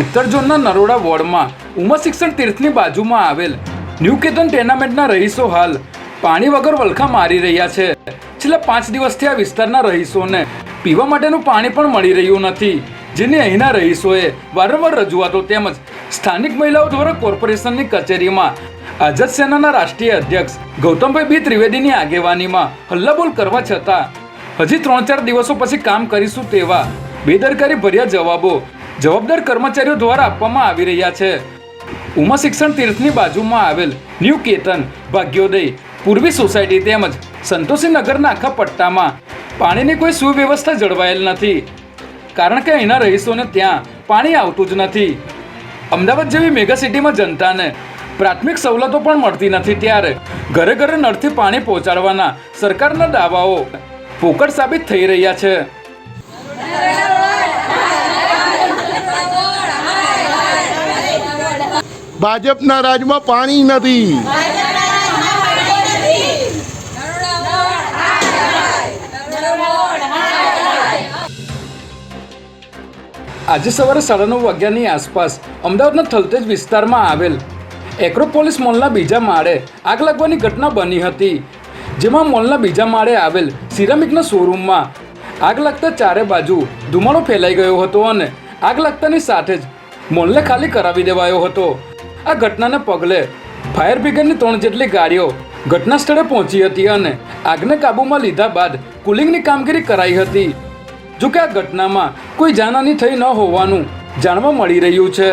ઉત્તર ઝોનના નરોડા વોર્ડમાં ઉમા શિક્ષણ તીર્થની બાજુમાં આવેલ ન્યૂ કેતન ટેનામેન્ટના રહીશો હાલ પાણી વગર વલખા મારી રહ્યા છે. છેલ્લા પાંચ દિવસથી આ વિસ્તારના રહીશોને પીવા માટેનું પાણી પણ મળી રહ્યું નથી, જેની અહીંના રહીશોએ વારંવાર રજૂઆતો તેમજ સ્થાનિક મહિલાઓ દ્વારા કોર્પોરેશનની કચેરીમાં આઝાદ સેનાના રાષ્ટ્રીય અધ્યક્ષ ગૌતમભાઈ બી ત્રિવેદીની આગેવાનીમાં હલ્લાબોલ કરવા છતાં હજી ત્રણ ચાર દિવસો પછી કામ કરીશું તેવા બેદરકારી ભર્યા જવાબો જવાબદાર કર્મચારીઓ દ્વારા આપવામાં આવી રહ્યા છે. ઉમા શિક્ષણ તીર્થની બાજુમાં આવેલ ન્યૂ કેતન ભાગ્યોદય પૂર્વી સોસાયટી તેમજ સંતોષી નગરના આખા પટ્ટામાં પાણીની કોઈ સુવ્યવસ્થા જળવાયેલ નથી. કારણ કે અહીંના રહીશોને ત્યાં પાણી આવતું જ નથી. અમદાવાદ જેવી મેગા સિટીમાં જનતાને પ્રાથમિક સવલતો પણ મળતી નથી ત્યારે ઘરે ઘરે નળથી પાણી પહોંચાડવાના સરકારના દાવાઓ પોકળ સાબિત થઈ રહ્યા છે. ભાજપના રાજમાં પાણી નથી. આજે સવારે સાડા નવ વાગ્યાની આસપાસ અમદાવાદના થલતેજ વિસ્તારમાં આવેલ એક્રોપોલિસ મોલના બીજા માળે આગ લાગવાની ઘટના બની હતી. જેમાં મોલના બીજા માળે આવેલ સિરામિકના શોરૂમમાં આગ લાગતા ચારે બાજુ ધુમાડો ફેલાઈ ગયો હતો અને આગ લાગતાની સાથે જ મોલને ખાલી કરાવી દેવાયો હતો. આ ઘટનાને પગલે ફાયર બ્રિગેડની ત્રણ જેટલી ગાડીઓ ઘટના સ્થળે પહોંચી હતી અને આગને કાબૂમાં લીધા બાદ કુલિંગની કામગીરી કરાઈ હતી. જો કે આ ઘટનામાં કોઈ જાનહાની થઈ ન હોવાનું જાણવા મળી રહ્યું છે.